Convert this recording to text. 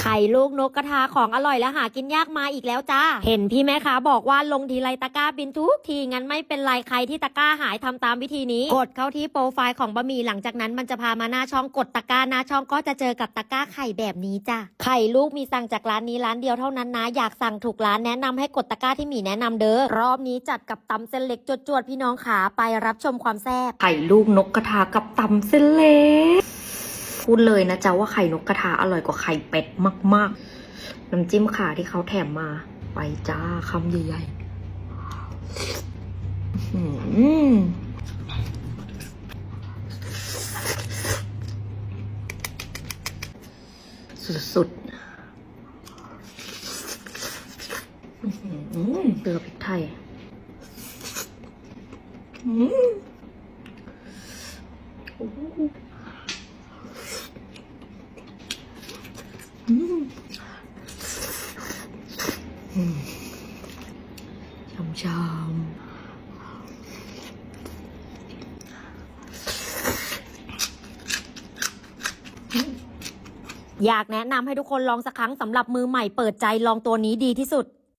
ไข่ลูกนกกระทาของอร่อยและหากินยากมาอีกแล้วจ้า เห็นพี่แม่ค้าบอกว่าลงทีไรตะกร้าบินทุกที งั้นไม่เป็นไรใครที่ตะกร้าหายทำตามวิธีนี้ กดเข้าที่โปรไฟล์ของบะหมี่หลังจากนั้นมันจะพามาหน้าช่องกดตะกร้าหน้าช่องก็จะเจอกับตะกร้าไข่แบบนี้จ้ะไข่ลูกมีสั่งจากร้านนี้ร้านเดียวเท่านั้นนะ อยากสั่งถูกร้านแนะนำให้กดตะกร้าที่หมีแนะนำเด้อ รอบนี้จัดกับตำเส้นเล็กจวดๆพี่น้องขาไปรับชมความแซ่บ ไข่ลูกนกกระทากับตำเส้นเล็ก พูดเลยนะจ๊ะว่าไข่นกกระทาอร่อยกว่าไข่เป็ดมาก ๆ น้ำจิ้มขาที่เขาแถมมา ไปจ้าคำใหญ่ๆสุดๆเกลือพริกไทยอื้อโอ้โหอื้อ ช้ำๆอยากแนะนำให้ทุกคนลองสักครั้งสำหรับมือใหม่เปิดใจลองตัวนี้ดีที่สุด